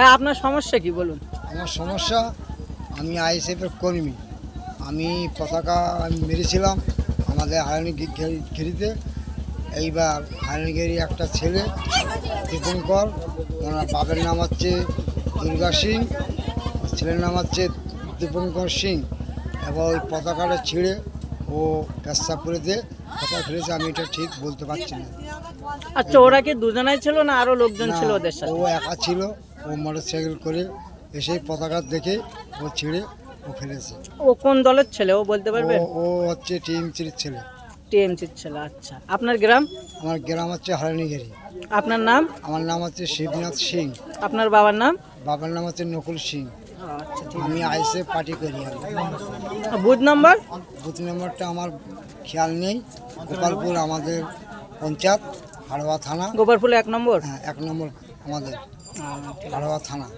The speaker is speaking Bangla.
হ্যাঁ আপনার সমস্যা কি বলুন? আমার সমস্যা আমি আইএসএফের কর্মী। আমি পতাকা আমি মেরেছিলাম আমাদের হারানি ঘেরিতে এইবার হারানিগেরি একটা ছেলে দীপঙ্কর ওনার বাবার নাম হচ্ছে দুর্গা সিং ছেলের নাম হচ্ছে দীপঙ্কর সিং। এবং ওই পতাকাটা ছিঁড়ে ও দিয়ে পতাকা ফেলেছে আমি এটা ঠিক বলতে পারছি না। আচ্ছা ওরা কি দুজনাই ছিল না আরও লোকজন ছিল ওদের সাথে? ও একা ছিল। ও মোটর সাইকেল করে এসে পতাকা দেখে ও ছিঁড়ে ও ফেলেছে। ও কোন দলের ছেলে? ও বলতে পারবে? ও ও হচ্ছে টিএমসির ছেলে। টিএমসির ছেলে আচ্ছা। আপনার গ্রাম? আমার গ্রাম হচ্ছে হারানিগেরি। আপনার নাম? আমার নাম হচ্ছে শিবনাথ সিং। আপনার বাবার নাম? বাবার নাম হচ্ছে নকুল সিং। আচ্ছা ঠিক আমি আইসে পার্টি করি আমি। বুথ নম্বর? বুথ নম্বরটা আমার খেয়াল নেই। গোপালপুর আমাদের পঞ্চায়েত হাড়োয়া থানা। গোবরফুল এক নম্বর? হ্যাঁ এক নম্বর আমাদের। থানা